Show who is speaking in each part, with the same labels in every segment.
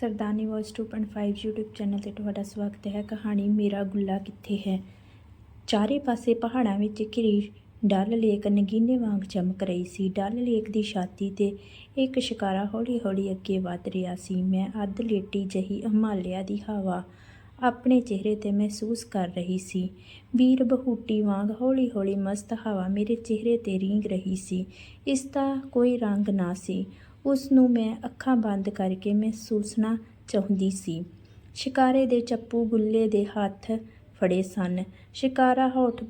Speaker 1: ਸਰਦਾਨੀ voice 2.5 YouTube channel ਤੇ ਤੁਹਾਡਾ ਸਵਾਗਤ ਹੈ। ਕਹਾਣੀ ਮੇਰਾ ਗੁੱਲਾ ਕਿੱਥੇ ਹੈ? ਚਾਰੇ ਪਾਸੇ ਪਹਾੜਾਂ ਵਿੱਚ ਘਿਰੀ ਡਲ ਲੇਕ ਨਗੀਨੇ ਵਾਂਗ ਚਮਕ ਰਹੀ ਸੀ। ਡਲ ਲੇਕ ਦੀ ਛਾਤੀ ਤੇ ਇੱਕ ਸ਼ਿਕਾਰਾ ਹੌਲੀ-ਹੌਲੀ ਅੱਗੇ ਵਧ ਰਿਹਾ ਸੀ। ਮੈਂ ਅੱਧ ਲੇਟੀ ਜਹੀ ਹਿਮਾਲਿਆ ਦੀ ਹਵਾ ਆਪਣੇ ਚਿਹਰੇ ਤੇ ਮਹਿਸੂਸ ਕਰ ਰਹੀ ਸੀ। ਵੀਰ ਬਹੂਟੀ ਵਾਂਗ ਹੌਲੀ-ਹੌਲੀ ਮਸਤ ਹਵਾ ਮੇਰੇ ਚਿਹਰੇ ਤੇ ਰੀਂਗ ਰਹੀ ਸੀ। ਇਸ ਦਾ ਕੋਈ ਰੰਗ ਨਾ ਸੀ। ਉਸ ਨੂੰ ਮੈਂ ਅੱਖਾਂ ਬੰਦ ਕਰਕੇ ਮਹਿਸੂਸਣਾ ਚਾਹੁੰਦੀ ਸੀ। ਸ਼ਿਕਾਰੇ ਦੇ ਚੱਪੂ ਗੁੱਲੇ ਦੇ ਹੱਥ ਫੜੇ ਸਨ। ਸ਼ਿਕਾਰਾ ਹੌਟ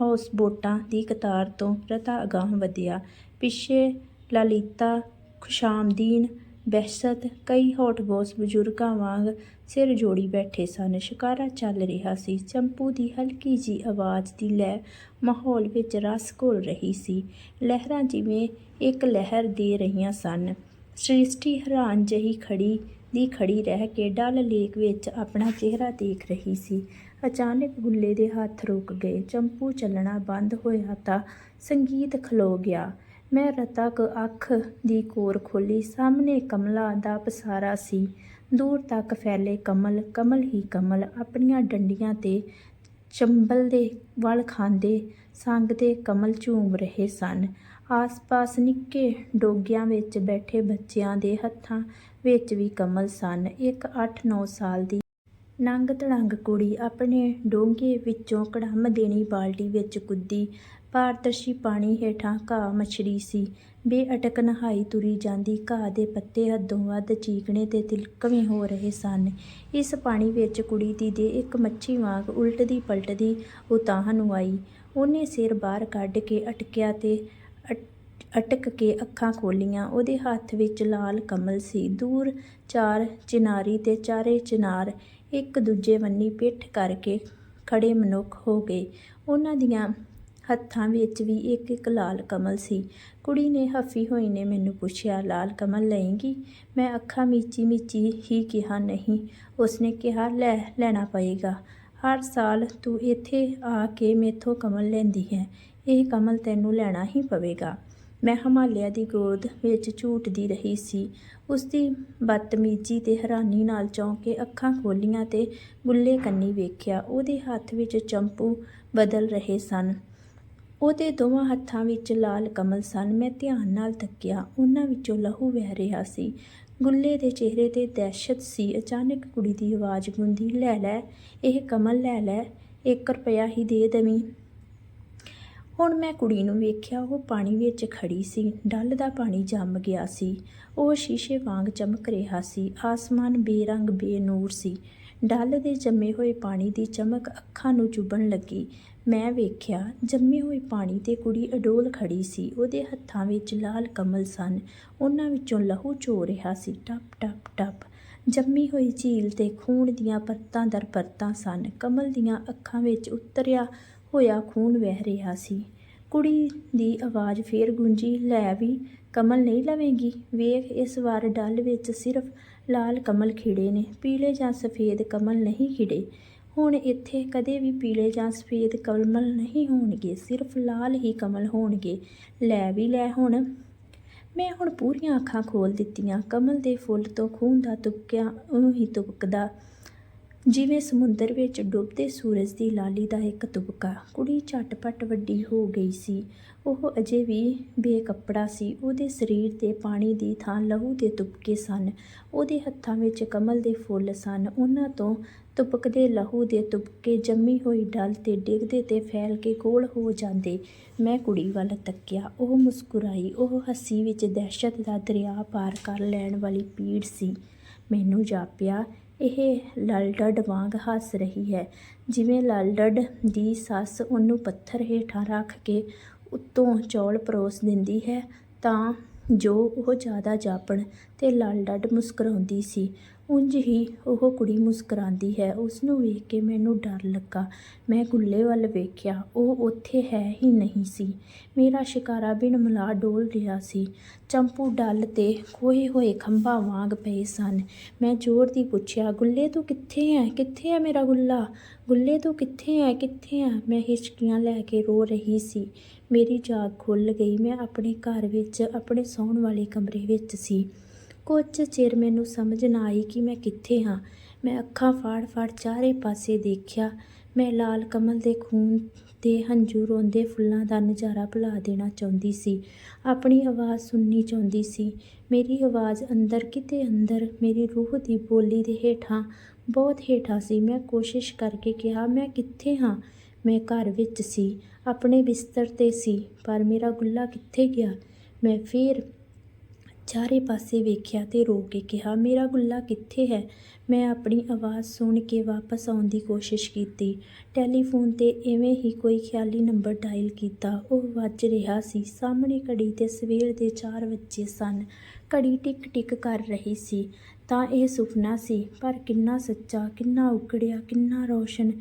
Speaker 1: ਹਾਊਸ ਬੋਟਾਂ ਦੀ ਕਤਾਰ ਤੋਂ ਰਤਾ ਅਗਾਂਹ ਵਧਿਆ। ਪਿੱਛੇ ਲਲਿਤਾ, ਖੁਸ਼ਾਮਦੀਨ, ਬਹਿਸ਼ਤ, ਕਈ ਹੌਟ ਬੋਸ ਬਜ਼ੁਰਗਾਂ ਵਾਂਗ ਸਿਰ ਜੋੜੀ ਬੈਠੇ ਸਨ। ਸ਼ਿਕਾਰਾ ਚੱਲ ਰਿਹਾ ਸੀ। ਚੰਪੂ ਦੀ ਹਲਕੀ ਜੀ ਆਵਾਜ਼ ਦੀ ਲੈ ਮਾਹੌਲ ਵਿੱਚ ਰਸ ਘੋਲ ਰਹੀ ਸੀ। ਲਹਿਰਾਂ ਜਿਵੇਂ ਇੱਕ ਲਹਿਰ ਦੇ ਰਹੀਆਂ ਸਨ। ਸ੍ਰਿਸ਼ਟੀ ਹੈਰਾਨ ਜਹੀ ਖੜੀ ਦੀ ਖੜੀ ਰਹਿ ਕੇ ਡਲ ਲੇਕ ਵਿੱਚ ਆਪਣਾ ਚਿਹਰਾ ਦੇਖ ਰਹੀ ਸੀ। ਅਚਾਨਕ ਗੁੱਲੇ ਦੇ ਹੱਥ ਰੁਕ ਗਏ। ਚੰਪੂ ਚੱਲਣਾ ਬੰਦ ਹੋਇਆ ਤਾਂ ਸੰਗੀਤ ਖਲੋ ਗਿਆ। ਮੈਂ ਰਤਕ ਅੱਖ ਦੀ ਕੋਰ ਖੋਲੀ ਸਾਹਮਣੇ ਕਮਲਾ ਦਾ ਪਸਾਰਾ ਸੀ। ਦੂਰ ਤੱਕ ਫੈਲੇ ਕਮਲ ਕਮਲ ਹੀ ਕਮਲ। ਆਪਣੀਆਂ ਡੰਡੀਆਂ ਤੇ ਚੰਬਲ ਦੇ ਵਲ ਖਾਂਦੇ ਸੰਗ ਦੇ ਕਮਲ ਝੂਮ ਰਹੇ ਸਨ। ਆਸ-ਪਾਸ ਨਿੱਕੇ ਡੋਗਿਆਂ ਵਿੱਚ ਬੈਠੇ ਬੱਚਿਆਂ ਦੇ ਹੱਥਾਂ ਵਿੱਚ ਵੀ ਕਮਲ ਸਨ। ਇੱਕ 8-9 ਸਾਲ ਦੀ ਨੰਗ ਧੜੰਗ ਕੁੜੀ ਆਪਣੇ ਡੋਂਗੇ ਵਿੱਚੋਂ ਕੜੰਮ ਦੇਣੀ ਬਾਲਟੀ ਵਿੱਚ ਕੁੱਦੀ। ਪਾਰਦਰਸ਼ੀ ਪਾਣੀ ਹੇਠਾਂ ਘਾਹ ਮਛੜੀ ਸੀ। ਬੇਅਟਕ ਨਹਾਈ ਤੁਰੀ ਜਾਂਦੀ। ਘਾਹ ਦੇ ਪੱਤੇ ਹੱਦੋਂ ਵੱਧ ਚੀਕਣੇ ਤੇ ਤਿਲਕਵੇਂ ਹੋ ਰਹੇ ਸਨ। ਇਸ ਪਾਣੀ ਵਿੱਚ ਕੁੜੀ ਦੀ ਦੇ ਇੱਕ ਮੱਛੀ ਵਾਂਗ ਉਲਟਦੀ ਪਲਟਦੀ ਉਤਾਂਹ ਨੂੰ ਆਈ। ਉਹਨੇ ਸਿਰ ਬਾਹਰ ਕੱਢ ਕੇ ਅਟਕਿਆ ਤੇ ਅਟਕ ਕੇ ਅੱਖਾਂ ਖੋਲ੍ਹੀਆਂ ਉਹਦੇ ਹੱਥ ਵਿੱਚ ਲਾਲ ਕਮਲ ਸੀ। ਦੂਰ ਚਾਰ ਚਿਨਾਰੀ ਤੇ ਚਾਰੇ ਚਿਨਾਰ ਇੱਕ ਦੂਜੇ ਵੰਨੀ ਪਿੱਠ ਕਰਕੇ ਖੜ੍ਹੇ ਮਨੁੱਖ ਹੋ ਗਏ। ਉਹਨਾਂ ਦੀਆਂ ਹੱਥਾਂ ਵਿੱਚ ਵੀ ਇੱਕ ਇੱਕ ਲਾਲ ਕਮਲ ਸੀ। ਕੁੜੀ ਨੇ ਹਫੀ ਹੋਈ ਨੇ ਮੈਨੂੰ ਪੁੱਛਿਆ, ਲਾਲ ਕਮਲ ਲਏਂਗੀ? ਮੈਂ ਅੱਖਾਂ ਮੀਚੀ ਮੀਚੀ ਹੀ ਕਿਹਾ, ਨਹੀਂ। ਉਸਨੇ ਕਿਹਾ, ਲੈ, ਲੈਣਾ ਪਏਗਾ। ਹਰ ਸਾਲ ਤੂੰ ਇੱਥੇ ਆ ਕੇ ਮੇਥੋਂ ਕਮਲ ਲੈਂਦੀ ਹੈ। ਇਹ ਕਮਲ ਤੈਨੂੰ ਲੈਣਾ ਹੀ ਪਵੇਗਾ। ਮੈਂ ਹਿਮਾਲਿਆ ਦੀ ਗੋਦ ਵਿੱਚ ਝੂਟਦੀ ਰਹੀ ਸੀ। ਉਸ ਦੀ ਬਦਤਮੀਜ਼ੀ ਤੇ ਹੈਰਾਨੀ ਨਾਲ ਚੌਂਕ ਕੇ ਅੱਖਾਂ ਖੋਲੀਆਂ ਤੇ ਗੁੱਲੇ ਕੰਨੀ ਵੇਖਿਆ। ਉਹਦੇ ਹੱਥ ਵਿੱਚ ਚੰਪੂ ਬਦਲ ਰਹੇ ਸਨ। ਉਹਦੇ ਦੋਵਾਂ ਹੱਥਾਂ ਵਿੱਚ ਲਾਲ ਕਮਲ ਸਨ। ਮੈਂ ਧਿਆਨ ਨਾਲ ਤੱਕਿਆ ਉਹਨਾਂ ਵਿੱਚੋਂ ਲਹੂ ਵਹਿ ਰਿਹਾ ਸੀ। ਗੁੱਲੇ ਦੇ ਚਿਹਰੇ ਤੇ ਦਹਿਸ਼ਤ ਸੀ। ਅਚਾਨਕ ਕੁੜੀ ਦੀ ਆਵਾਜ਼ ਗੂੰਜੀ ਲੈ ਲੈ, ਇਹ ਕਮਲ ਲੈ ਲੈ 1 ਰੁਪਇਆ ਹੀ ਦੇ ਦਵੀਂ। ਹੁਣ ਮੈਂ ਕੁੜੀ ਨੂੰ ਵੇਖਿਆ, ਉਹ ਪਾਣੀ ਵਿੱਚ ਖੜੀ ਸੀ, ਡੱਲ ਦਾ ਪਾਣੀ ਜੰਮ ਗਿਆ ਸੀ। ਉਹ ਸ਼ੀਸ਼ੇ ਵਾਂਗ ਚਮਕ ਰਿਹਾ ਸੀ। ਆਸਮਾਨ ਬੇਰੰਗ, ਬੇਨੂਰ ਸੀ। ਡੱਲ ਦੇ ਜੰਮੇ ਹੋਏ ਪਾਣੀ ਦੀ ਚਮਕ ਅੱਖਾਂ ਨੂੰ ਚੁਭਣ ਲੱਗੀ। ਮੈਂ ਵੇਖਿਆ, ਜੰਮੇ ਹੋਏ ਪਾਣੀ ਤੇ ਕੁੜੀ ਅਡੋਲ ਖੜੀ ਸੀ। ਉਹਦੇ ਹੱਥਾਂ ਵਿੱਚ ਲਾਲ ਕਮਲ ਸਨ। ਉਹਨਾਂ ਵਿੱਚੋਂ ਲਹੂ ਚੋ ਰਿਹਾ ਸੀ। ਟਪ ਟਪ ਟਪ। ਜੰਮੀ ਹੋਈ ਝੀਲ ਤੇ ਖੂਨ ਦੀਆਂ ਪਰਤਾਂ ਦਰ ਪਰਤਾਂ ਸਨ। ਕਮਲ ਦੀਆਂ ਅੱਖਾਂ ਵਿੱਚ ਉਤਰਿਆ ਹੋਇਆ ਖੂਨ ਵਹਿ ਰਿਹਾ ਸੀ। ਕੁੜੀ ਦੀ ਆਵਾਜ਼ ਫੇਰ ਗੂੰਜੀ, ਲੈ ਵੀ, ਕਮਲ ਨਹੀਂ ਲਵੇਂਗੀ? ਵੇਖ, ਇਸ ਵਾਰ ਡੱਲ ਵਿੱਚ ਸਿਰਫ ਲਾਲ ਕਮਲ ਖਿੜੇ ਨੇ, ਪੀਲੇ ਜਾਂ ਸਫੇਦ ਕਮਲ ਨਹੀਂ ਖਿੜੇ। ਹੁਣ ਇੱਥੇ ਕਦੇ ਵੀ ਪੀਲੇ ਜਾਂ ਸਫੇਦ ਕਮਲ ਨਹੀਂ ਹੋਣਗੇ, ਸਿਰਫ ਲਾਲ ਹੀ ਕਮਲ ਹੋਣਗੇ। ਲੈ ਵੀ, ਲੈ ਹੁਣ। ਮੈਂ ਹੁਣ ਪੂਰੀਆਂ ਅੱਖਾਂ ਖੋਲ ਦਿੱਤੀਆਂ। ਕਮਲ ਦੇ ਫੁੱਲ ਤੋਂ ਖੂਨ ਦਾ ਤੁਪਕਿਆ ਉਹਨੂੰ ਹੀ ਤੁਪਕਦਾ। ਜਿਵੇਂ ਸਮੁੰਦਰ ਵਿੱਚ ਡੁੱਬਦੇ ਸੂਰਜ ਦੀ ਲਾਲੀ ਦਾ ਇੱਕ ਤੁਬਕਾ ਕੁੜੀ ਝਟਪਟ ਵੱਡੀ ਹੋ ਗਈ ਸੀ। ਉਹ ਅਜੇ ਵੀ ਬੇਕੱਪੜਾ ਸੀ। ਉਹਦੇ ਸਰੀਰ ਤੇ ਪਾਣੀ ਦੀ ਥਾਂ ਲਹੂ ਦੇ ਤੁਪਕੇ ਸਨ। ਉਹਦੇ ਹੱਥਾਂ ਵਿੱਚ ਕਮਲ ਦੇ ਫੁੱਲ ਸਨ। ਉਹਨਾਂ ਤੋਂ ਤੁਪਕਦੇ ਲਹੂ ਦੇ ਤੁਪਕੇ ਜੰਮੀ ਹੋਈ ਡਲ ਤੇ ਡਿੱਗਦੇ ਤੇ ਫੈਲ ਕੇ ਗੋਲ ਹੋ ਜਾਂਦੇ। ਮੈਂ ਕੁੜੀ ਵੱਲ ਤੱਕਿਆ। ਉਹ ਮੁਸਕਰਾਈ। ਉਹ ਹੱਸੀ ਵਿੱਚ ਦਹਿਸ਼ਤ ਦਾ ਦਰਿਆ ਪਾਰ ਕਰ ਲੈਣ ਵਾਲੀ ਪੀੜ ਸੀ। ਮੈਨੂੰ ਜਾਪਿਆ ਇਹ ਲਲਡਡ ਵਾਂਗ ਹੱਸ ਰਹੀ ਹੈ। ਜਿਵੇਂ ਲਲਡਡ ਦੀ ਸੱਸ ਉਹਨੂੰ ਪੱਥਰ ਹੇਠਾਂ ਰੱਖ ਕੇ ਉੱਤੋਂ ਚੌਲ ਪਰੋਸ ਦਿੰਦੀ ਹੈ, ਤਾਂ ਜੋ ਉਹ ਜ਼ਿਆਦਾ ਜਾਪਣ ਤੇ ਲਲਡਡ ਮੁਸਕਰਾਉਂਦੀ ਸੀ। ਉਂਝ ਹੀ ਉਹ ਕੁੜੀ ਮੁਸਕਰਾਉਂਦੀ ਹੈ। ਉਸ ਨੂੰ ਵੇਖ ਕੇ ਮੈਨੂੰ ਡਰ ਲੱਗਾ। ਮੈਂ ਗੁੱਲੇ ਵੱਲ ਵੇਖਿਆ। ਉਹ ਉੱਥੇ ਹੈ ਹੀ ਨਹੀਂ ਸੀ। ਮੇਰਾ ਸ਼ਿਕਾਰਾ ਬਿਨ ਮਲਾ ਡੋਲ ਰਿਹਾ ਸੀ। ਚੰਪੂ ਡੱਲ ਤੇ ਖੋਏ ਹੋਏ ਖੰਭਾਂ ਵਾਂਗ ਪਏ ਸਨ। ਮੈਂ ਜ਼ੋਰ ਦੀ ਪੁੱਛਿਆ, ਗੁੱਲੇ ਤੂੰ ਕਿੱਥੇ ਹੈ ਕਿੱਥੇ ਹੈ ਮੇਰਾ ਗੁੱਲਾ? ਗੁੱਲੇ ਤੂੰ ਕਿੱਥੇ ਹੈ ਕਿੱਥੇ ਹੈ ਮੈਂ ਹਿਚਕੀਆਂ ਲੈ ਕੇ ਰੋ ਰਹੀ ਸੀ। ਮੇਰੀ ਜਾਗ ਖੁੱਲ ਗਈ। ਮੈਂ ਆਪਣੇ ਘਰ ਵਿੱਚ, ਆਪਣੇ ਸੌਣ ਵਾਲੇ ਕਮਰੇ ਵਿੱਚ ਸੀ। ਕੁਝ ਚਿਰ ਮੈਨੂੰ ਸਮਝ ਨਾ ਆਈ ਕਿ ਮੈਂ ਕਿੱਥੇ ਹਾਂ। ਮੈਂ ਅੱਖਾਂ ਫਾੜ-ਫਾੜ ਚਾਰੇ ਪਾਸੇ ਦੇਖਿਆ। ਮੈਂ ਲਾਲ ਕਮਲ ਦੇ ਖੂਨ ਤੇ ਹੰਝੂ ਰੋਂਦੇ ਫੁੱਲਾਂ ਦਾ ਨਜ਼ਾਰਾ ਭੁਲਾ ਦੇਣਾ ਚਾਹੁੰਦੀ ਸੀ। ਆਪਣੀ ਆਵਾਜ਼ ਸੁਣਨੀ ਚਾਹੁੰਦੀ ਸੀ। ਮੇਰੀ ਆਵਾਜ਼ ਅੰਦਰ ਕਿਤੇ ਅੰਦਰ ਮੇਰੀ ਰੂਹ ਦੀ ਬੋਲੀ ਦੇ ਹੇਠਾਂ, ਬਹੁਤ ਹੇਠਾਂ ਸੀ। ਮੈਂ ਕੋਸ਼ਿਸ਼ ਕਰਕੇ ਕਿਹਾ, ਮੈਂ ਕਿੱਥੇ ਹਾਂ? ਮੈਂ ਘਰ ਵਿੱਚ ਸੀ। ਆਪਣੇ ਬਿਸਤਰ ਤੇ ਸੀ, ਪਰ ਮੇਰਾ ਗੁੱਲਾ ਕਿੱਥੇ ਗਿਆ? ਮੈਂ ਫਿਰ ਚਾਰੇ ਪਾਸੇ ਵੇਖਿਆ ਤੇ ਰੋ ਕੇ ਕਿਹਾ, ਮੇਰਾ ਗੁੱਲਾ ਕਿੱਥੇ ਹੈ? ਮੈਂ ਆਪਣੀ ਆਵਾਜ਼ ਸੁਣ ਕੇ ਵਾਪਸ ਆਉਣ ਦੀ ਕੋਸ਼ਿਸ਼ ਕੀਤੀ। ਟੈਲੀਫੋਨ ਤੇ ਇਵੇਂ ਹੀ ਕੋਈ ਖਿਆਲੀ ਨੰਬਰ ਡਾਇਲ ਕੀਤਾ। ਉਹ ਵੱਜ ਰਿਹਾ ਸੀ। ਸਾਹਮਣੇ ਘੜੀ ਤੇ ਸਵੇਰ ਦੇ ਚਾਰ ਵੱਜੇ ਸਨ। ਘੜੀ ਟਿਕ ਟਿਕ ਕਰ ਰਹੀ ਸੀ। ਤਾਂ ਇਹ ਸੁਪਨਾ ਸੀ, ਪਰ ਕਿੰਨਾ ਸੱਚਾ, ਕਿੰਨਾ ਉਗੜਿਆ ਕਿੰਨਾ ਰੌਸ਼ਨ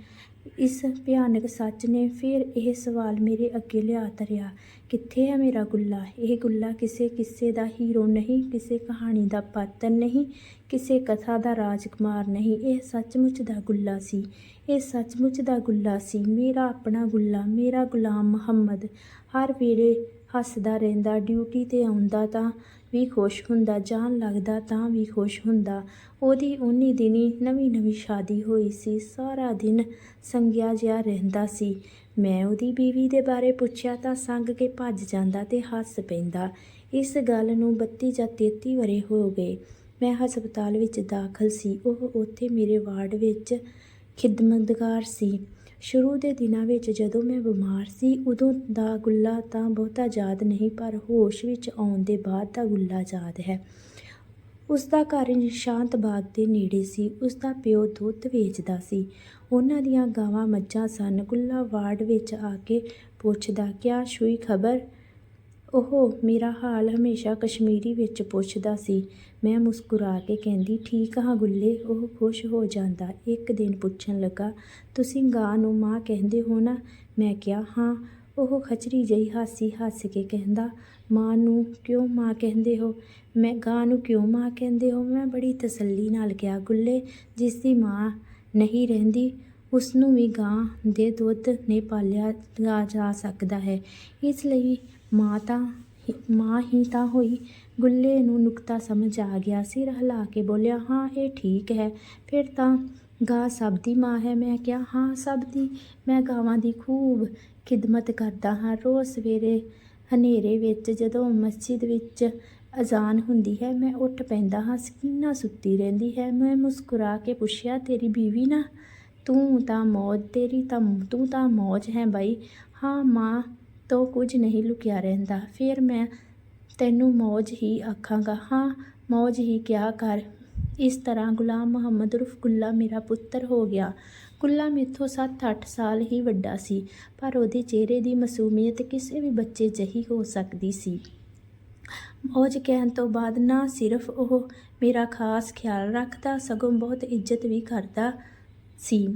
Speaker 1: ਇਸ ਭਿਆਨਕ ਸੱਚ ਨੇ ਫਿਰ ਇਹ ਸਵਾਲ ਮੇਰੇ ਅੱਗੇ ਲਿਆ ਧਰਿਆ ਕਿੱਥੇ ਹੈ ਮੇਰਾ ਗੁੱਲਾ? ਇਹ ਗੁੱਲਾ ਕਿਸੇ ਕਿੱਸੇ ਦਾ ਹੀਰੋ ਨਹੀਂ, ਕਿਸੇ ਕਹਾਣੀ ਦਾ ਪਾਤਰ ਨਹੀਂ, ਕਿਸੇ ਕਥਾ ਦਾ ਰਾਜਕੁਮਾਰ ਨਹੀਂ। ਇਹ ਸੱਚਮੁੱਚ ਦਾ ਗੁੱਲਾ ਸੀ। ਇਹ ਸੱਚਮੁੱਚ ਦਾ ਗੁੱਲਾ ਸੀ। ਮੇਰਾ ਆਪਣਾ ਗੁੱਲਾ, ਮੇਰਾ ਗੁਲਾਮ ਮੁਹੰਮਦ। ਹਰ ਵੇਲੇ ਹੱਸਦਾ ਰਹਿੰਦਾ, ਡਿਊਟੀ ਤੇ ਆਉਂਦਾ ਤਾਂ ਵੀ ਖੁਸ਼ ਹੁੰਦਾ ਜਾਣ ਲੱਗਦਾ ਤਾਂ ਵੀ ਖੁਸ਼ ਹੁੰਦਾ। ਉਹਦੀ ਉਨੀ ਦਿਨੀ ਨਵੀਂ ਨਵੀਂ ਸ਼ਾਦੀ ਹੋਈ ਸੀ। ਸਾਰਾ ਦਿਨ ਸੰਗਿਆ ਜਿਹਾ ਰਹਿੰਦਾ ਸੀ। ਮੈਂ ਉਹਦੀ ਬੀਵੀ ਦੇ ਬਾਰੇ ਪੁੱਛਿਆ ਤਾਂ ਸੰਗ ਕੇ ਭੱਜ ਜਾਂਦਾ ਤੇ ਹੱਸ ਪੈਂਦਾ। ਇਸ ਗੱਲ ਨੂੰ 32 ਜਾਂ 33 ਵਰੇ ਹੋ ਗਏ। ਮੈਂ ਹਸਪਤਾਲ ਵਿੱਚ ਦਾਖਲ ਸੀ। ਉਹ ਉੱਥੇ ਮੇਰੇ ਵਾਰਡ ਵਿੱਚ ਖਿਦਮਤਗਾਰ ਸੀ। ਸ਼ੁਰੂ ਦੇ ਦਿਨਾਂ ਵਿੱਚ ਜਦੋਂ ਮੈਂ ਬਿਮਾਰ ਸੀ, ਉਦੋਂ ਦਾ ਗੁੱਲਾ ਤਾਂ ਬਹੁਤਾ ਯਾਦ ਨਹੀਂ, ਪਰ ਹੋਸ਼ ਵਿੱਚ ਆਉਣ ਦੇ ਬਾਅਦ ਦਾ ਗੁੱਲਾ ਯਾਦ ਹੈ। ਉਸ ਦਾ ਘਰ ਨਿਸ਼ਾਂਤ ਬਾਗ ਦੇ ਨੇੜੇ ਸੀ। ਉਸ ਦਾ ਪਿਓ ਦੁੱਧ ਵੇਚਦਾ ਸੀ। ਉਹਨਾਂ ਦੀਆਂ ਗਾਵਾਂ ਮੱਝਾਂ ਸਨ। ਗੁੱਲਾ ਵਾਰਡ ਵਿੱਚ ਆ ਕੇ ਪੁੱਛਦਾ, ਕਿਆ ਸ਼ੂਈ ਖਬਰ? ਉਹ, ਮੇਰਾ ਹਾਲ ਹਮੇਸ਼ਾ ਕਸ਼ਮੀਰੀ ਵਿੱਚ ਪੁੱਛਦਾ ਸੀ। ਮੈਂ ਮੁਸਕਰਾ ਕੇ ਕਹਿੰਦੀ, ਠੀਕ ਹਾਂ ਗੁੱਲੇ, ਉਹ ਖੁਸ਼ ਹੋ ਜਾਂਦਾ। ਇੱਕ ਦਿਨ ਪੁੱਛਣ ਲੱਗਾ, ਤੁਸੀਂ ਗਾਂ ਨੂੰ ਮਾਂ ਕਹਿੰਦੇ ਹੋ ਨਾ? ਮੈਂ ਕਿਹਾ, ਹਾਂ। ਉਹ ਖਚਰੀ ਜਿਹੀ ਹਾਸੀ ਹੱਸ ਕੇ ਕਹਿੰਦਾ, ਮਾਂ ਨੂੰ ਕਿਉਂ ਮਾਂ ਕਹਿੰਦੇ ਹੋ? ਮੈਂ ਗਾਂ ਨੂੰ ਕਿਉਂ ਮਾਂ ਕਹਿੰਦੇ ਹੋ? ਮੈਂ ਬੜੀ ਤਸੱਲੀ ਨਾਲ ਕਿਹਾ, ਗੁੱਲੇ ਜਿਸਦੀ ਮਾਂ ਨਹੀਂ ਰਹਿੰਦੀ ਉਸਨੂੰ ਵੀ ਗਾਂ ਦੇ ਦੁੱਧ ਨੇ ਪਾਲਿਆ ਜਾ ਸਕਦਾ ਹੈ। ਇਸ ਲਈ ਮਾਂ ਤਾਂ, ਮਾਂ ਹੀ ਤਾਂ ਹੋਈ ਗੁੱਲੇ ਨੂੰ ਨੁਕਤਾ ਸਮਝ ਆ ਗਿਆ। ਸਿਰ ਹਿਲਾ ਕੇ ਬੋਲਿਆ, ਹਾਂ, ਇਹ ਠੀਕ ਹੈ। ਫਿਰ ਤਾਂ ਗਾਂ, ਸਭ ਦੀ ਮਾਂ ਹੈ। ਮੈਂ ਕਿਹਾ, ਹਾਂ, ਸਭ ਦੀ। ਮੈਂ ਗਾਵਾਂ ਦੀ ਖੂਬ ਖਿਦਮਤ ਕਰਦਾ ਹਾਂ। ਰੋਜ਼ ਸਵੇਰੇ ਹਨੇਰੇ ਵਿੱਚ, ਜਦੋਂ ਮਸਜਿਦ ਵਿੱਚ ਅਜ਼ਾਨ ਹੁੰਦੀ ਹੈ, ਮੈਂ ਉੱਠ ਪੈਂਦਾ ਹਾਂ। ਸਕੀਨਾ ਸੁੱਤੀ ਰਹਿੰਦੀ ਹੈ। ਮੈਂ ਮੁਸਕਰਾ ਕੇ ਪੁੱਛਿਆ, ਤੇਰੀ ਬੀਵੀ ਨਾ? ਤੂੰ ਤਾਂ ਮੌਜ, ਤੇਰੀ ਤਾਂ ਤੂੰ ਤਾਂ ਮੌਜ ਹੈ ਬਾਈ। ਹਾਂ, ਮਾਂ ਤੋਂ ਕੁਝ ਨਹੀਂ ਲੁਕਿਆ ਰਹਿੰਦਾ। ਫਿਰ ਮੈਂ ਤੈਨੂੰ ਮੌਜ ਹੀ ਆਖਾਂਗਾ। ਹਾਂ, ਮੌਜ ਹੀ ਕਿਹਾ ਕਰ। ਇਸ ਤਰ੍ਹਾਂ ਗੁਲਾਮ ਮੁਹੰਮਦ ਉਰਫ ਗੁੱਲਾ ਮੇਰਾ ਪੁੱਤਰ ਹੋ ਗਿਆ। ਗੁੱਲਾ ਮੇਥੋਂ 7-8 ਸਾਲ ਹੀ ਵੱਡਾ ਸੀ, ਪਰ ਉਹਦੇ ਚਿਹਰੇ ਦੀ ਮਾਸੂਮੀਅਤ ਕਿਸੇ ਵੀ ਬੱਚੇ ਜਿਹੀ ਹੋ ਸਕਦੀ ਸੀ। ਮੌਜ ਕਹਿਣ ਤੋਂ ਬਾਅਦ ਨਾ ਸਿਰਫ ਉਹ ਮੇਰਾ ਖਾਸ ਖਿਆਲ ਰੱਖਦਾ, ਸਗੋਂ ਬਹੁਤ ਇੱਜ਼ਤ ਵੀ ਕਰਦਾ ਸੀ।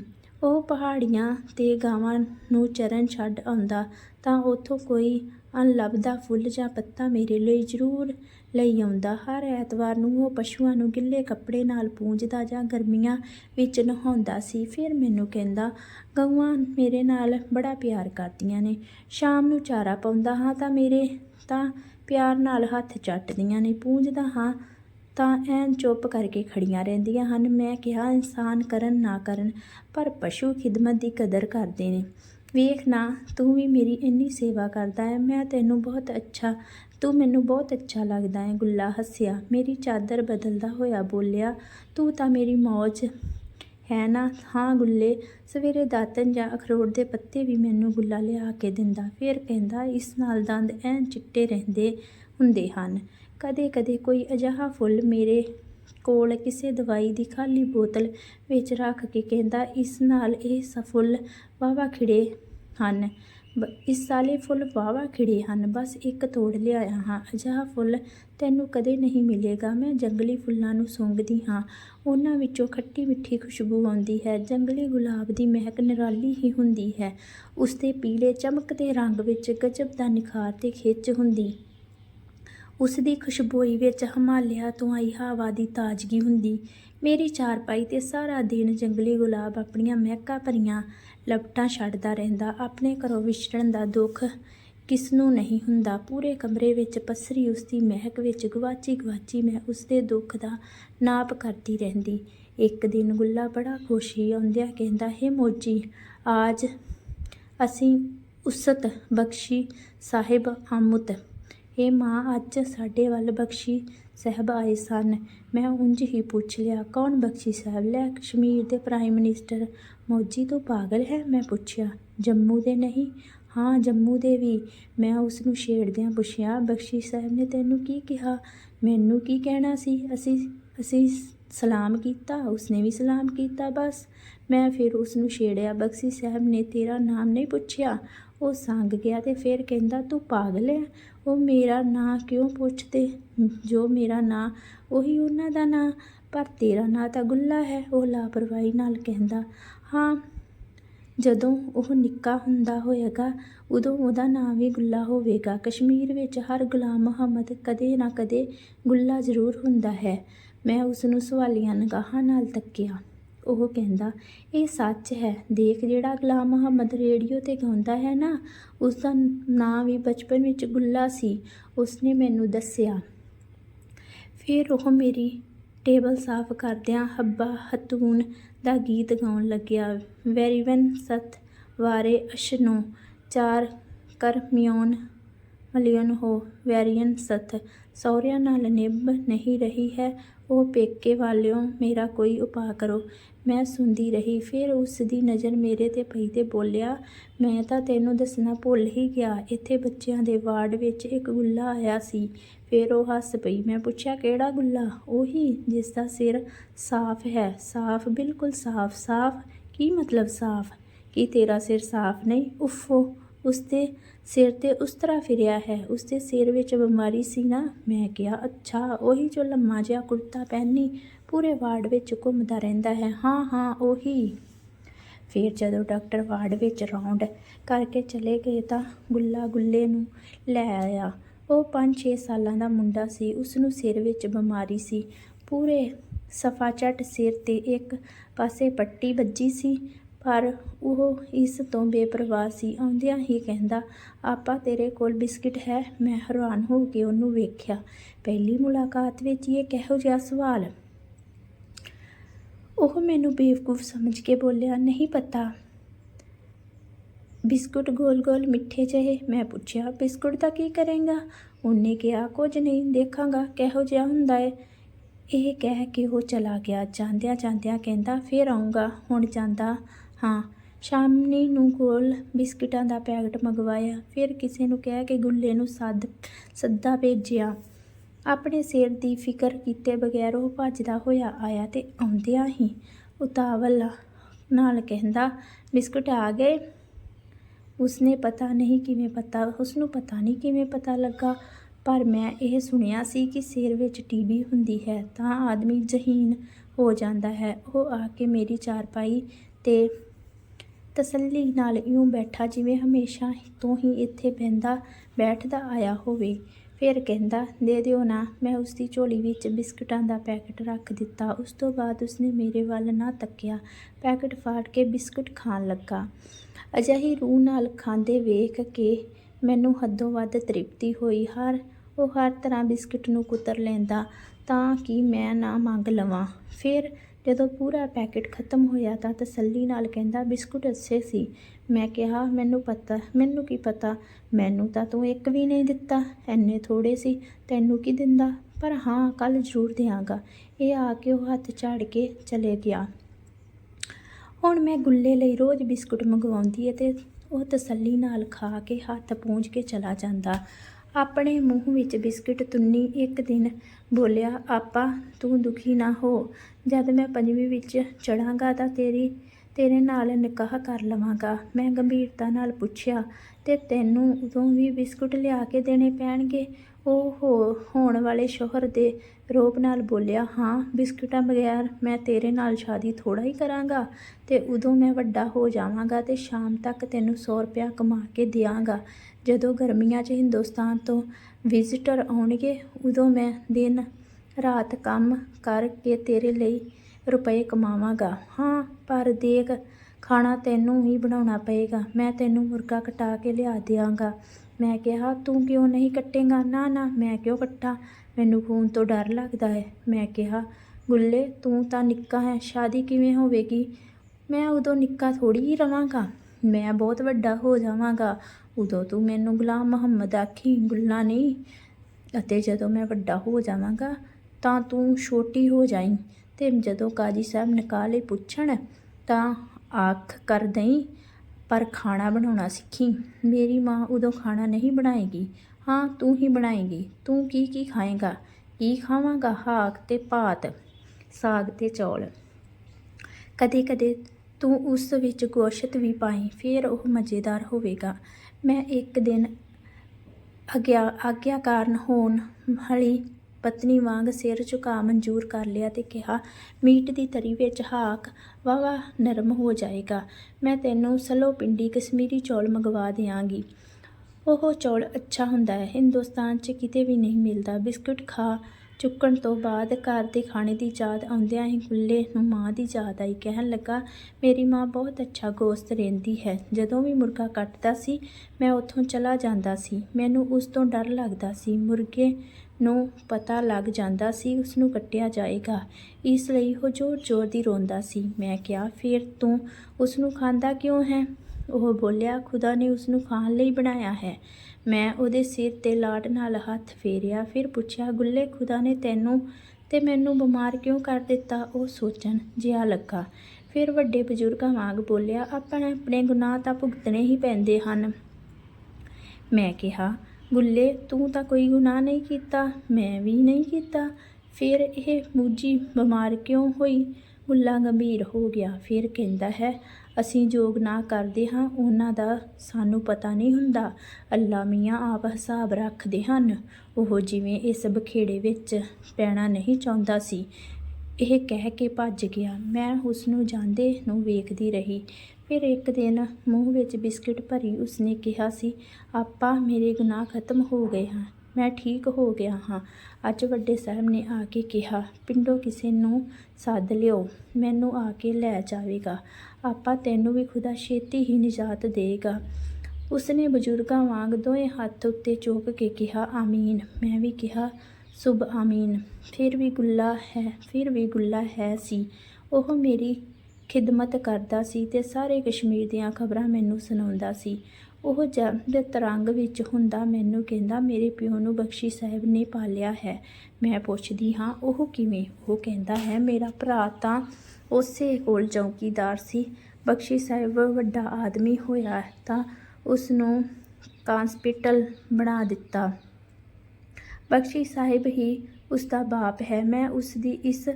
Speaker 1: ਉਹ ਪਹਾੜੀਆਂ ਤੇ ਗਾਵਾਂ ਨੂੰ ਚਰਨ ਛੱਡ ਆਉਂਦਾ ਤਾਂ ਉੱਥੋਂ ਕੋਈ ਅਣਲੱਭਦਾ ਫੁੱਲ ਜਾਂ ਪੱਤਾ ਮੇਰੇ ਲਈ ਜ਼ਰੂਰ ਲਈ ਆਉਂਦਾ। ਹਰ ਐਤਵਾਰ ਨੂੰ ਉਹ ਪਸ਼ੂਆਂ ਨੂੰ ਗਿੱਲੇ ਕੱਪੜੇ ਨਾਲ ਪੂੰਝਦਾ ਜਾਂ ਗਰਮੀਆਂ ਵਿੱਚ ਨਹਾਉਂਦਾ ਸੀ। ਫਿਰ ਮੈਨੂੰ ਕਹਿੰਦਾ, ਗਊਆਂ ਮੇਰੇ ਨਾਲ ਬੜਾ ਪਿਆਰ ਕਰਦੀਆਂ ਨੇ। ਸ਼ਾਮ ਨੂੰ ਚਾਰਾ ਪਾਉਂਦਾ ਹਾਂ ਤਾਂ ਮੇਰੇ ਤਾਂ ਪਿਆਰ ਨਾਲ ਹੱਥ ਚੱਟਦੀਆਂ ਨੇ। ਪੂੰਝਦਾ ਹਾਂ ਤਾਂ ਐਨ ਚੁੱਪ ਕਰਕੇ ਖੜੀਆਂ ਰਹਿੰਦੀਆਂ ਹਨ। ਮੈਂ ਕਿਹਾ, ਇਨਸਾਨ ਕਰਨ ਨਾ ਕਰਨ, ਪਰ ਪਸ਼ੂ ਖਿਦਮਤ ਦੀ ਕਦਰ ਕਰਦੇ ਨੇ। ਵੇਖ ਨਾ, ਤੂੰ ਵੀ ਮੇਰੀ ਇੰਨੀ ਸੇਵਾ ਕਰਦਾ ਹੈ। ਮੈਂ ਤੈਨੂੰ ਬਹੁਤ ਅੱਛਾ, ਤੂੰ ਮੈਨੂੰ ਬਹੁਤ ਅੱਛਾ ਲੱਗਦਾ ਹੈ। ਗੁੱਲਾ ਹੱਸਿਆ। ਮੇਰੀ ਚਾਦਰ ਬਦਲਦਾ ਹੋਇਆ ਬੋਲਿਆ, ਤੂੰ ਤਾਂ ਮੇਰੀ ਮੌਜ ਹੈ ਨਾ? ਹਾਂ ਗੁੱਲੇ, ਸਵੇਰੇ ਦਾਤਨ ਜਾਂ ਅਖਰੋਟ ਦੇ ਪੱਤੇ ਵੀ ਮੈਨੂੰ ਗੁੱਲਾ ਲਿਆ ਕੇ ਦਿੰਦਾ। ਫਿਰ ਕਹਿੰਦਾ, ਇਸ ਨਾਲ ਦੰਦ ਐਨ ਚਿੱਟੇ ਰਹਿੰਦੇ ਹੁੰਦੇ ਹਨ। ਕਦੇ ਕਦੇ ਕੋਈ ਅਜਿਹਾ ਫੁੱਲ ਮੇਰੇ ਕੋਲ ਕਿਸੇ ਦਵਾਈ ਦੀ ਖਾਲੀ ਬੋਤਲ ਵਿੱਚ ਰੱਖ ਕੇ ਕਹਿੰਦਾ, ਇਸ ਨਾਲ ਇਹ ਸ ਫੁੱਲ ਵਾਹਵਾ ਖਿੜੇ ਹਨ। ਬ- ਇਸ ਸਾਲੇ ਫੁੱਲ ਵਾਹਵਾ ਖਿੜੇ ਹਨ, ਬਸ ਇੱਕ ਤੋੜ ਲਿਆਇਆ ਹਾਂ। ਅਜਿਹਾ ਫੁੱਲ ਤੈਨੂੰ ਕਦੇ ਨਹੀਂ ਮਿਲੇਗਾ। ਮੈਂ ਜੰਗਲੀ ਫੁੱਲਾਂ ਨੂੰ ਸੁੰਘਦੀ ਹਾਂ। ਉਹਨਾਂ ਵਿੱਚੋਂ ਖੱਟੀ ਮਿੱਠੀ ਖੁਸ਼ਬੂ ਆਉਂਦੀ ਹੈ। ਜੰਗਲੀ ਗੁਲਾਬ ਦੀ ਮਹਿਕ ਨਿਰਾਲੀ ਹੀ ਹੁੰਦੀ ਹੈ। ਉਸਦੇ ਪੀਲੇ ਚਮਕਦੇ ਰੰਗ ਵਿੱਚ ਗਜਬ ਦਾ ਨਿਖਾਰ ਤੇ ਖਿੱਚ ਹੁੰਦੀ ਉਸ ਦੀ ਖੁਸ਼ਬੋਈ ਵਿੱਚ ਹਿਮਾਲਿਆ ਤੋਂ ਆਈ ਹਵਾ ਦੀ ਤਾਜ਼ਗੀ ਹੁੰਦੀ। ਮੇਰੀ ਚਾਰਪਾਈ ਤੇ ਸਾਰਾ ਦਿਨ ਜੰਗਲੀ ਗੁਲਾਬ ਆਪਣੀਆਂ ਮਹਿਕਾਂ ਭਰੀਆਂ ਲਪਟਾਂ ਛੱਡਦਾ ਰਹਿੰਦਾ। ਆਪਣੇ ਘਰੋਂ ਵਿਛੜਨ ਦਾ ਦੁੱਖ ਕਿਸ ਨੂੰ ਨਹੀਂ ਹੁੰਦਾ। ਪੂਰੇ ਕਮਰੇ ਵਿੱਚ ਪਸਰੀ ਉਸ ਦੀ ਮਹਿਕ ਵਿੱਚ ਗਵਾਚੀ ਗਵਾਚੀ ਮੈਂ ਉਸ ਦੇ ਦੁੱਖ ਦਾ ਨਾਪ ਕਰਦੀ ਰਹਿੰਦੀ। ਇੱਕ ਦਿਨ ਗੁੱਲਾ ਬੜਾ ਖੁਸ਼ ਹੀ ਆਉਂਦਿਆਂ ਕਹਿੰਦਾ, ਹੈ ਮੋਜੀ, ਆਜ ਅਸੀਂ ਉਸਤ ਬਖਸ਼ੀ, ਸਾਹਿਬ ਆਮੁਤ ਇਹ ਮਾਂ ਅੱਜ ਸਾਡੇ ਵੱਲ ਬਖਸ਼ੀ ਸਾਹਿਬ ਆਏ ਸਨ। ਮੈਂ ਉਂਝ ਹੀ ਪੁੱਛ ਲਿਆ, ਕੌਣ ਬਖਸ਼ੀ ਸਾਹਿਬ? ਲੈ, ਕਸ਼ਮੀਰ ਦੇ ਪ੍ਰਾਈਮ ਮਿਨਿਸਟਰ ਮੋਜੀ ਤੋਂ ਪਾਗਲ ਹੈ? ਮੈਂ ਪੁੱਛਿਆ, ਜੰਮੂ ਦੇ ਨਹੀਂ? ਹਾਂ, ਜੰਮੂ ਦੇ ਵੀ। ਮੈਂ ਉਸ ਨੂੰ ਛੇੜਦਿਆਂ ਪੁੱਛਿਆ, ਬਖਸ਼ੀ ਸਾਹਿਬ ਨੇ ਤੈਨੂੰ ਕੀ ਕਿਹਾ? ਮੈਨੂੰ ਕੀ ਕਹਿਣਾ ਸੀ? ਅਸੀਂ ਅਸੀਂ ਸਲਾਮ ਕੀਤਾ, ਉਸਨੇ ਵੀ ਸਲਾਮ ਕੀਤਾ ਬਸ। ਮੈਂ ਫਿਰ ਉਸ ਨੂੰ ਛੇੜਿਆ, ਬਖਸ਼ੀ ਸਾਹਿਬ ਨੇ ਤੇਰਾ ਨਾਮ ਨਹੀਂ ਪੁੱਛਿਆ। ਉਹ ਸੰਗ ਗਿਆ ਤੇ ਫਿਰ ਕਹਿੰਦਾ, ਤੂੰ ਪਾਗਲ ਹੈ? ਉਹ ਮੇਰਾ ਨਾਂ ਕਿਉਂ ਪੁੱਛਦੇ? ਜੋ ਮੇਰਾ ਨਾਂ, ਉਹੀ ਉਹਨਾਂ ਦਾ ਨਾਂ। ਪਰ ਤੇਰਾ ਨਾਂ ਤਾਂ ਗੁੱਲਾ ਹੈ, ਉਹ ਲਾਪਰਵਾਹੀ ਨਾਲ ਕਹਿੰਦਾ, ਹਾਂ, ਜਦੋਂ ਉਹ ਨਿੱਕਾ ਹੁੰਦਾ ਹੋਏਗਾ, ਉਦੋਂ ਉਹਦਾ ਨਾਂ ਵੀ ਗੁੱਲਾ ਹੋਵੇਗਾ। ਕਸ਼ਮੀਰ ਵਿੱਚ ਹਰ ਗੁਲਾਮ ਮੁਹੰਮਦ ਕਦੇ ਨਾ ਕਦੇ ਗੁੱਲਾ ਜ਼ਰੂਰ ਹੁੰਦਾ ਹੈ। ਮੈਂ ਉਸ ਨੂੰ ਸਵਾਲੀਆਂ ਨਿਗਾਹਾਂ ਨਾਲ ਤੱਕਿਆ। ਉਹ ਕਹਿੰਦਾ, ਇਹ ਸੱਚ ਹੈ। ਦੇਖ, ਜਿਹੜਾ ਗੁਲਾਮ ਮੁਹੰਮਦ ਰੇਡੀਓ ਤੇ ਗਾਉਂਦਾ ਹੈ ਨਾ ਉਸ ਦਾ ਨਾਂ ਵੀ ਬਚਪਨ ਵਿੱਚ ਗੁੱਲਾ ਸੀ। ਉਸਨੇ ਮੈਨੂੰ ਦੱਸਿਆ, ਫਿਰ ਉਹ ਮੇਰੀ ਟੇਬਲ ਸਾਫ਼ ਕਰਦਿਆਂ ਹੱਬਾ ਹਤੂਨ ਦਾ ਗੀਤ ਗਾਉਣ ਲੱਗਿਆ। ਵੈਰੀਵਨ ਸਤ ਵਾਰੇ ਅਸ਼ਨੋ, ਚਾਰ ਕਰ ਮਿਉਨ ਮਲਿයਨ ਹੋ। ਵੈਰੀਅਨ ਸਤ, ਸਹੁਰਿਆਂ ਨਾਲ ਨਿਭ ਨਹੀਂ ਰਹੀ ਹੈ। ਉਹ ਪੇਕੇ ਵਾਲਿਓ, ਮੇਰਾ ਕੋਈ ਉਪਾਅ ਕਰੋ। ਮੈਂ ਸੁਣਦੀ ਰਹੀ। ਫਿਰ ਉਸ ਦੀ ਨਜ਼ਰ ਮੇਰੇ ਤੇ ਪਈ ਤੇ ਬੋਲਿਆ, ਮੈਂ ਤਾਂ ਤੈਨੂੰ ਦੱਸਣਾ ਭੁੱਲ ਹੀ ਗਿਆ, ਇੱਥੇ ਬੱਚਿਆਂ ਦੇ ਵਾਰਡ ਵਿੱਚ ਇੱਕ ਗੁੱਲਾ ਆਇਆ ਸੀ। ਫਿਰ ਉਹ ਹੱਸ ਪਈ। ਮੈਂ ਪੁੱਛਿਆ, ਕਿਹੜਾ ਗੁੱਲਾ? ਉਹੀ, ਜਿਸ ਦਾ ਸਿਰ ਸਾਫ਼ ਹੈ। ਸਾਫ਼? ਬਿਲਕੁਲ ਸਾਫ਼। ਸਾਫ਼? ਕੀ ਮਤਲਬ ਸਾਫ਼? ਕੀ ਤੇਰਾ ਸਿਰ ਸਾਫ਼ ਨਹੀਂ? ਉਫੋ ਉਸ 'ਤੇ ਸਿਰ ਤੇ ਉਸ ਤਰ੍ਹਾਂ ਫਿਰਿਆ ਹੈ। ਉਸਦੇ ਸਿਰ ਵਿੱਚ ਬਿਮਾਰੀ ਸੀ ਨਾ। ਮੈਂ ਕਿਹਾ, ਅੱਛਾ, ਉਹੀ ਜੋ ਲੰਮਾ ਜਿਹਾ ਕੁੜਤਾ ਪਹਿਨੀ, ਪੂਰੇ ਵਾਰਡ ਵਿੱਚ ਘੁੰਮਦਾ ਰਹਿੰਦਾ ਹੈ। ਹਾਂ ਹਾਂ, ਉਹੀ। ਫਿਰ ਜਦੋਂ ਡਾਕਟਰ ਵਾਰਡ ਵਿੱਚ ਰਾਉਂਡ ਕਰਕੇ ਚਲੇ ਗਏ ਤਾਂ ਗੁੱਲਾ ਗੁੱਲੇ ਨੂੰ ਲੈ ਆਇਆ। ਉਹ 5-6 ਸਾਲਾਂ ਦਾ ਮੁੰਡਾ ਸੀ। ਉਸ ਨੂੰ ਸਿਰ ਵਿੱਚ ਬਿਮਾਰੀ ਸੀ। ਪੂਰੇ ਸਫਾ ਝੱਟ ਸਿਰ ਤੇ ਇੱਕ ਪਾਸੇ ਪੱਟੀ ਵੱਜੀ ਸੀ। ਪਰ ਉਹ ਇਸ ਤੋਂ ਬੇਪਰਵਾਹ ਸੀ। ਆਉਂਦਿਆਂ ਹੀ ਕਹਿੰਦਾ, ਆਪਾ ਤੇਰੇ ਕੋਲ ਬਿਸਕਿਟ ਹੈ। ਮੈਂ ਹੈਰਾਨ ਹੋ ਕੇ ਉਹਨੂੰ ਵੇਖਿਆ। ਪਹਿਲੀ ਮੁਲਾਕਾਤ ਵਿੱਚ ਇਹ ਕਿਹੋ ਜਿਹਾ ਸਵਾਲ? ਉਹ ਮੈਨੂੰ ਬੇਵਕੂਫ ਸਮਝ ਕੇ ਬੋਲਿਆ, ਨਹੀਂ ਪਤਾ। ਬਿਸਕੁਟ ਗੋਲ-ਗੋਲ ਮਿੱਠੇ ਜਿਹੇ? ਮੈਂ ਪੁੱਛਿਆ, ਬਿਸਕੁਟ ਦਾ ਕੀ ਕਰੇਗਾ? ਉਹਨੇ ਕਿਹਾ, ਕੁਝ ਨਹੀਂ, ਦੇਖਾਂਗਾ ਕਿਹੋ ਜਿਹਾ ਹੁੰਦਾ ਏ। ਇਹ ਕਹਿ ਕੇ ਉਹ ਚਲਾ ਗਿਆ। ਜਾਂਦਿਆਂ ਜਾਂਦਿਆਂ ਕਹਿੰਦਾ, ਫੇਰ ਆਉਂਗਾ ਹੁਣ ਜਾਂਦਾ ਹਾਂ, ਸ਼ਾਮਨੀ ਨੂੰ ਕੋਲ ਬਿਸਕਿਟਾਂ ਦਾ ਪੈਕਟ ਮੰਗਵਾਇਆ। ਫਿਰ ਕਿਸੇ ਨੂੰ ਕਹਿ ਕੇ ਗੁੱਲੇ ਨੂੰ ਸੱਦ, ਸੱਦਾ ਭੇਜਿਆ। ਆਪਣੇ ਸਿਰ ਦੀ ਫਿਕਰ ਕੀਤੇ ਬਗੈਰ ਉਹ ਭੱਜਦਾ ਹੋਇਆ ਆਇਆ ਤੇ ਆਉਂਦਿਆਂ ਹੀ ਉਤਾਵਲ ਨਾਲ ਕਹਿੰਦਾ, ਬਿਸਕੁਟ ਆ ਗਏ? ਉਸਨੇ ਪਤਾ ਨਹੀਂ ਕਿਵੇਂ ਪਤਾ, ਉਸਨੂੰ ਪਤਾ ਨਹੀਂ ਕਿਵੇਂ ਪਤਾ ਲੱਗਾ, ਪਰ ਮੈਂ ਇਹ ਸੁਣਿਆ ਸੀ ਕਿ ਸਿਰ ਵਿੱਚ ਟੀਬੀ ਹੁੰਦੀ ਹੈ ਤਾਂ ਆਦਮੀ ਜਹੀਨ ਹੋ ਜਾਂਦਾ ਹੈ। ਉਹ ਆ ਕੇ ਮੇਰੀ ਚਾਰਪਾਈ ਤੇ ਤਸੱਲੀ ਨਾਲ ਇਉਂ ਬੈਠਾ ਜਿਵੇਂ ਹਮੇਸ਼ਾ ਤੋਂ ਹੀ ਇੱਥੇ ਬਹਿੰਦਾ, ਬੈਠਦਾ ਆਇਆ ਹੋਵੇ। ਫਿਰ ਕਹਿੰਦਾ, ਦੇ ਦਿਓ ਨਾ, ਮੈਂ ਉਸ ਦੀ ਝੋਲੀ ਵਿੱਚ ਬਿਸਕਟਾਂ ਦਾ ਪੈਕਟ ਰੱਖ ਦਿੱਤਾ। ਉਸ ਤੋਂ ਬਾਅਦ ਉਸਨੇ ਮੇਰੇ ਵੱਲ ਨਾ ਤੱਕਿਆ। ਪੈਕਟ ਫਾੜ ਕੇ ਬਿਸਕੁਟ ਖਾਣ ਲੱਗਾ। ਅਜਿਹੀ ਰੂਹ ਨਾਲ ਖਾਂਦੇ ਵੇਖ ਕੇ ਮੈਨੂੰ ਹੱਦੋਂ ਵੱਧ ਤ੍ਰਿਪਤੀ ਹੋਈ। ਹਰ, ਉਹ ਹਰ ਤਰ੍ਹਾਂ ਬਿਸਕੁਟ ਨੂੰ ਕੁਤਰ ਲੈਂਦਾ ਤਾਂ ਕਿ ਮੈਂ ਨਾ ਮੰਗ ਲਵਾਂ। ਫਿਰ ਜਦੋਂ ਪੂਰਾ ਪੈਕੇਟ ਖਤਮ ਹੋਇਆ ਤਾਂ ਤਸੱਲੀ ਨਾਲ ਕਹਿੰਦਾ, ਬਿਸਕੁਟ ਅੱਛੇ ਸੀ। ਮੈਂ ਕਿਹਾ, ਮੈਨੂੰ ਪਤਾ, ਮੈਨੂੰ ਕੀ ਪਤਾ? ਮੈਨੂੰ ਤਾਂ ਤੂੰ ਇੱਕ ਵੀ ਨਹੀਂ ਦਿੱਤਾ। ਐਨੇ ਥੋੜੇ ਸੀ, ਤੈਨੂੰ ਕੀ ਦਿੰਦਾ? ਪਰ ਹਾਂ ਕੱਲ ਜ਼ਰੂਰ ਦਿਆਂਗਾ। ਇਹ ਆ ਕੇ ਉਹ ਹੱਥ ਝਾੜ ਕੇ ਚਲੇ ਗਿਆ। ਹੁਣ ਮੈਂ ਗੁੱਲੇ ਲਈ ਰੋਜ਼ ਬਿਸਕੁਟ ਮੰਗਵਾਉਂਦੀ ਹੈ ਅਤੇ ਉਹ ਤਸੱਲੀ ਨਾਲ ਖਾ ਕੇ ਹੱਥ ਪੂੰਝ ਕੇ ਚਲਾ ਜਾਂਦਾ। ਆਪਣੇ ਮੂੰਹ ਵਿੱਚ ਬਿਸਕੁਟ ਤੁੰਨੀ ਇੱਕ ਦਿਨ ਬੋਲਿਆ, ਆਪਾ, ਤੂੰ ਦੁਖੀ ਨਾ ਹੋ। ਜਦ ਮੈਂ ਪੰਜਵੀਂ ਵਿੱਚ ਚੜਾਂਗਾ ਤਾਂ ਤੇਰੀ, ਤੇਰੇ ਨਾਲ ਨਿਕਾਹ ਕਰ ਲਵਾਂਗਾ। ਮੈਂ ਗੰਭੀਰਤਾ ਨਾਲ ਪੁੱਛਿਆ, ਤੇ ਤੈਨੂੰ ਉਦੋਂ ਵੀ ਬਿਸਕੁਟ ਲਿਆ ਕੇ ਦੇਣੇ ਪੈਣਗੇ? ਉਹ ਹੋ- ਹੋਣ ਵਾਲੇ ਸ਼ੋਹਰ ਦੇ ਰੋਪ ਨਾਲ ਬੋਲਿਆ, ਹਾਂ, ਬਿਸਕੁਟਾਂ ਬਗੈਰ ਮੈਂ ਤੇਰੇ ਨਾਲ ਸ਼ਾਦੀ ਥੋੜਾ ਹੀ ਕਰਾਂਗਾ ਤੇ ਉਦੋਂ ਮੈਂ ਵੱਡਾ ਹੋ ਜਾਵਾਂਗਾ ਤੇ ਸ਼ਾਮ ਤੱਕ ਤੈਨੂੰ 100 ਰੁਪਇਆ ਕਮਾ ਕੇ ਦਿਆਂਗਾ। ਜਦੋਂ ਗਰਮੀਆਂ 'ਚ ਹਿੰਦੁਸਤਾਨ ਤੋਂ ਵਿਜ਼ਿਟਰ ਆਉਣਗੇ, ਉਦੋਂ ਮੈਂ ਦਿਨ ਰਾਤ ਕੰਮ ਕਰਕੇ ਤੇਰੇ ਲਈ ਰੁਪਏ ਕਮਾਵਾਂਗਾ। ਹਾਂ, ਪਰ ਦੇਖ ਖਾਣਾ ਤੈਨੂੰ ਹੀ ਬਣਾਉਣਾ ਪਏਗਾ, ਮੈਂ ਤੈਨੂੰ ਮੁਰਗਾ ਕਟਾ ਕੇ ਲਿਆ ਦਿਆਂਗਾ। ਮੈਂ ਕਿਹਾ, ਤੂੰ ਕਿਉਂ ਨਹੀਂ ਕੱਟੇਗਾ? ਨਾ ਨਾ, ਮੈਂ ਕਿਉਂ ਕੱਟਾਂ? ਮੈਨੂੰ ਖੂਨ ਤੋਂ ਡਰ ਲੱਗਦਾ ਹੈ। ਮੈਂ ਕਿਹਾ, ਗੁੱਲੇ, ਤੂੰ ਤਾਂ ਨਿੱਕਾ ਹੈ, ਸ਼ਾਦੀ ਕਿਵੇਂ ਹੋਵੇਗੀ? ਮੈਂ ਉਦੋਂ ਨਿੱਕਾ ਥੋੜੀ ਹੀ ਰਵਾਂਗਾ। ਮੈਂ ਬਹੁਤ ਵੱਡਾ ਹੋ ਜਾਵਾਂਗਾ। ਉਦੋਂ ਤੂੰ ਮੈਨੂੰ ਗੁਲਾਮ ਮੁਹੰਮਦ ਆਖੀ, ਗੁੱਲਾ ਨਹੀਂ। ਅਤੇ ਜਦੋਂ ਮੈਂ ਵੱਡਾ ਹੋ ਜਾਵਾਂਗਾ, ਤਾਂ ਤੂੰ ਛੋਟੀ ਹੋ ਜਾਈਂ। ਤੇ ਜਦੋਂ ਕਾਜੀ ਸਾਹਿਬ ਨਿਕਾਲੇ ਪੁੱਛਣ, ਤਾਂ ਆਖ ਕਰ ਦਈ, ਪਰ ਖਾਣਾ ਬਣਾਉਣਾ ਸਿੱਖੀ। ਮੇਰੀ ਮਾਂ ਉਦੋਂ ਖਾਣਾ ਨਹੀਂ ਬਣਾਏਗੀ। ਹਾਂ, ਤੂੰ ਹੀ ਬਣਾਏਗੀ। ਤੂੰ ਕੀ ਕੀ ਖਾਏਗਾ? ਕੀ ਖਾਵਾਂਗਾ? ਹਾਕ ਤੇ ਭਾਤ, ਸਾਗ ਤੇ ਚੌਲ। ਕਦੇ ਕਦੇ ਤੂੰ ਉਸ ਵਿੱਚ ਗੋਸ਼ਤ ਵੀ ਪਾਈ ਫਿਰ ਉਹ ਮਜ਼ੇਦਾਰ ਹੋਵੇਗਾ। ਮੈਂ ਇੱਕ ਦਿਨ ਆਗਿਆ ਆਗਿਆ ਕਾਰਨ ਹੋਣ ਵਾਲੀ ਪਤਨੀ ਵਾਂਗ ਸਿਰ ਝੁਕਾ ਮਨਜ਼ੂਰ ਕਰ ਲਿਆ ਤੇ ਕਿਹਾ, ਮੀਟ ਦੀ ਤਰੀ ਵਿੱਚ ਹਾਕ ਵਾਵਾ ਨਰਮ ਹੋ ਜਾਏਗਾ। ਮੈਂ ਤੈਨੂੰ ਸਲੋ ਪਿੰਡੀ ਕਸ਼ਮੀਰੀ ਚੌਲ ਮੰਗਵਾ ਦਿਆਂਗੀ। ਉਹ ਚੌਲ ਅੱਛਾ ਹੁੰਦਾ ਹੈ। ਹਿੰਦੁਸਤਾਨ 'ਚ ਕਿਤੇ ਵੀ ਨਹੀਂ ਮਿਲਦਾ। ਬਿਸਕੁਟ ਖਾ ਚੁੱਕਣ ਤੋਂ ਬਾਅਦ ਘਰ ਦੇ ਖਾਣੇ ਦੀ ਯਾਦ ਆਉਂਦਿਆਂ ਹੀ ਗੁੱਲੇ ਨੂੰ ਮਾਂ ਦੀ ਯਾਦ ਆਈ। ਕਹਿਣ ਲੱਗਾ, ਮੇਰੀ ਮਾਂ ਬਹੁਤ ਅੱਛਾ ਗੋਸ਼ਤ ਰਹਿੰਦੀ ਹੈ। ਜਦੋਂ ਵੀ ਮੁਰਗਾ ਕੱਟਦਾ ਸੀ, ਮੈਂ ਉੱਥੋਂ ਚਲਾ ਜਾਂਦਾ ਸੀ। ਮੈਨੂੰ ਉਸ ਤੋਂ ਡਰ ਲੱਗਦਾ ਸੀ। ਮੁਰਗੇ ਨੂੰ ਪਤਾ ਲੱਗ ਜਾਂਦਾ ਸੀ ਉਸ ਨੂੰ ਕੱਟਿਆ ਜਾਏਗਾ। ਇਸ ਲਈ ਉਹ ਜ਼ੋਰ-ਜ਼ੋਰ ਦੀ ਰੋਂਦਾ ਸੀ। ਮੈਂ ਕਿਹਾ, ਫਿਰ ਤੂੰ ਉਸ ਨੂੰ ਖਾਂਦਾ ਕਿਉਂ ਹੈ? ਉਹ ਬੋਲਿਆ, ਖੁਦਾ ਨੇ ਉਸ ਨੂੰ ਖਾਣ ਲਈ ਬਣਾਇਆ ਹੈ। ਮੈਂ ਉਹਦੇ ਸਿਰ ਤੇ ਲਾਡ ਨਾਲ ਹੱਥ ਫੇਰਿਆ, ਫਿਰ ਪੁੱਛਿਆ, ਗੁੱਲੇ, ਖੁਦਾ ਨੇ ਤੈਨੂੰ ਤੇ ਮੈਨੂੰ ਬਿਮਾਰ ਕਿਉਂ ਕਰ ਦਿੱਤਾ? ਉਹ ਸੋਚਣ ਜਿਹਾ ਲੱਗਾ। ਫਿਰ ਵੱਡੇ ਬਜ਼ੁਰਗਾਂ ਵਾਂਗ ਬੋਲਿਆ ਆਪਣੇ ਆਪਣੇ ਗੁਨਾਹ ਤਾਂ ਭੁਗਤਣੇ ਹੀ ਪੈਂਦੇ ਹਨ। ਮੈਂ ਕਿਹਾ ਗੁੱਲੇ, ਤੂੰ ਤਾਂ ਕੋਈ ਗੁਨਾਹ ਨਹੀਂ ਕੀਤਾ, ਮੈਂ ਵੀ ਨਹੀਂ ਕੀਤਾ। ਫਿਰ ਇਹ ਮੂਜੀ ਬਿਮਾਰ ਕਿਉਂ ਹੋਈ? ਗੁੱਲਾ ਗੰਭੀਰ ਹੋ ਗਿਆ, ਫਿਰ ਕਹਿੰਦਾ ਹੈ, ਅਸੀਂ ਜੋ ਨਾ ਕਰਦੇ ਹਾਂ, ਉਹਨਾਂ ਦਾ ਸਾਨੂੰ ਪਤਾ ਨਹੀਂ ਹੁੰਦਾ। ਅੱਲਾ ਮੀਆਂ ਆਪ ਹਿਸਾਬ ਰੱਖਦੇ ਹਨ। ਉਹ ਜਿਵੇਂ ਇਸ ਬਖੇੜੇ ਵਿੱਚ ਪੈਣਾ ਨਹੀਂ ਚਾਹੁੰਦਾ ਸੀ। ਇਹ ਕਹਿ ਕੇ ਭੱਜ ਗਿਆ। ਮੈਂ ਉਸ ਨੂੰ ਜਾਂਦੇ ਨੂੰ ਵੇਖਦੀ ਰਹੀ। ਫਿਰ ਇੱਕ ਦਿਨ ਮੂੰਹ ਵਿੱਚ ਬਿਸਕੁਟ ਭਰੀ ਉਸਨੇ ਕਿਹਾ ਸੀ, ਆਪਾ, ਮੇਰੇ ਗੁਨਾਹ ਖਤਮ ਹੋ ਗਏ ਹਨ। ਮੈਂ ਠੀਕ ਹੋ ਗਿਆ ਹਾਂ। ਅੱਜ ਵੱਡੇ ਸਾਹਿਬ ਨੇ ਆ ਕੇ ਕਿਹਾ, ਪਿੰਡੋਂ ਕਿਸੇ ਨੂੰ ਸੱਦ ਲਿਓ, ਮੈਨੂੰ ਆ ਕੇ ਲੈ ਜਾਵੇਗਾ। ਆਪਾ ਤੈਨੂੰ ਵੀ ਖੁਦਾ ਛੇਤੀ ਹੀ ਨਿਜਾਤ ਦੇਗਾ। ਉਸਨੇ ਬਜ਼ੁਰਗਾਂ ਵਾਂਗ ਦੋਵੇਂ ਹੱਥ ਉੱਤੇ ਚੁੱਕ ਕੇ ਕਿਹਾ, ਆਮੀਨ। ਮੈਂ ਵੀ ਕਿਹਾ, ਸੁਭ ਆਮੀਨ। ਫਿਰ ਵੀ ਗੁੱਲਾ ਹੈ, ਫਿਰ ਵੀ ਗੁੱਲਾ ਹੈ ਸੀ। ਉਹ ਮੇਰੀ ਖਿਦਮਤ ਕਰਦਾ ਸੀ ਤੇ ਸਾਰੇ ਕਸ਼ਮੀਰ ਦੀਆਂ ਖਬਰਾਂ ਮੈਨੂੰ ਸੁਣਾਉਂਦਾ ਸੀ। ਉਹ ਜਦ ਤਰੰਗ ਵਿੱਚ ਹੁੰਦਾ ਮੈਨੂੰ ਕਹਿੰਦਾ, ਮੇਰੇ ਪਿਓ ਨੂੰ ਬਖਸ਼ੀ ਸਾਹਿਬ ਨੇ ਪਾਲਿਆ ਹੈ। ਮੈਂ ਪੁੱਛਦੀ ਹਾਂ, ਉਹ ਕਿਵੇਂ? ਉਹ ਕਹਿੰਦਾ ਹੈ, ਮੇਰਾ ਭਰਾ ਤਾਂ ਉਸੇ ਕੋਲ ਚੌਕੀਦਾਰ ਸੀ। ਬਖਸ਼ੀ ਸਾਹਿਬ ਵੱਡਾ ਆਦਮੀ ਹੋਇਆ ਤਾਂ ਉਸ ਨੂੰ ਕਾਂਸਪੀਟਲ ਬਣਾ ਦਿੱਤਾ। ਬਖਸ਼ੀ ਸਾਹਿਬ ਹੀ ਉਸ ਦਾ ਬਾਪ ਹੈ। ਮੈਂ ਉਸ ਦੀ ਇਸ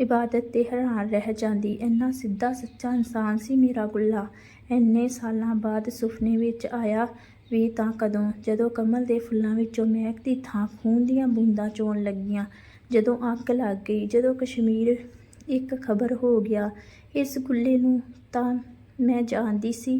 Speaker 1: ਇਬਾਦਤ ਤੇ ਹੈਰਾਨ ਰਹਿ ਜਾਂਦੀ। ਇੰਨਾ ਸਿੱਧਾ ਸੱਚਾ ਇਨਸਾਨ ਸੀ ਮੇਰਾ ਗੁੱਲਾ। ਇੰਨੇ ਸਾਲਾਂ ਬਾਅਦ ਸੁਪਨੇ ਵਿੱਚ ਆਇਆ ਵੀ ਤਾਂ ਕਦੋਂ? ਜਦੋਂ ਕਮਲ ਦੇ ਫੁੱਲਾਂ ਵਿੱਚੋਂ ਮਹਿਕ ਦੀ ਥਾਂ ਖੂਨ ਦੀਆਂ ਬੂੰਦਾਂ ਚੋਣ ਲੱਗੀਆਂ। ਜਦੋਂ ਅੱਗ ਲੱਗ ਗਈ, ਜਦੋਂ ਕਸ਼ਮੀਰ ਇੱਕ ਖਬਰ ਹੋ ਗਿਆ, ਇਸ ਗੁੱਲੇ ਨੂੰ ਤਾਂ ਮੈਂ ਜਾਣਦੀ ਸੀ,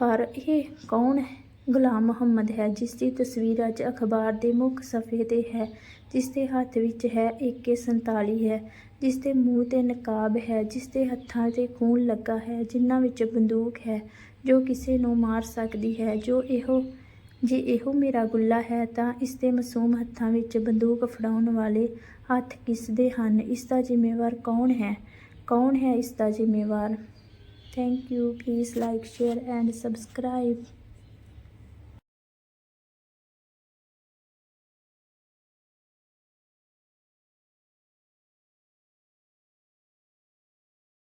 Speaker 1: ਪਰ ਇਹ ਕੌਣ ਹੈ ਗੁਲਾਮ ਮੁਹੰਮਦ ਹੈ, ਜਿਸ ਦੀ ਤਸਵੀਰ ਅੱਜ ਅਖਬਾਰ ਦੇ ਮੁੱਖ ਸਫ਼ੇ ਤੇ ਹੈ, ਜਿਸ ਦੇ ਹੱਥ ਵਿੱਚ ਹੈ AK47 ਹੈ, ਜਿਸ ਦੇ ਮੂੰਹ ਤੇ ਨਕਾਬ ਹੈ, ਜਿਸ ਦੇ ਹੱਥਾਂ ਤੇ ਖੂਨ ਲੱਗਾ ਹੈ, ਜਿਨ੍ਹਾਂ ਵਿੱਚ ਬੰਦੂਕ ਹੈ, ਜੋ ਕਿਸੇ ਨੂੰ ਮਾਰ ਸਕਦੀ ਹੈ, ਜੋ ਇਹੋ, ਜੇ ਇਹੋ ਮੇਰਾ ਗੁੱਲਾ ਹੈ, ਤਾਂ ਇਸ ਦੇ ਮਾਸੂਮ ਹੱਥਾਂ ਵਿੱਚ ਬੰਦੂਕ ਫੜਾਉਣ ਵਾਲੇ ਹੱਥ ਕਿਸ ਦੇ ਹਨ, ਇਸ ਦਾ ਜ਼ਿੰਮੇਵਾਰ ਕੌਣ ਹੈ? ਕੌਣ ਹੈ ਇਸ ਦਾ ਜ਼ਿੰਮੇਵਾਰ? Thank you please like share and subscribe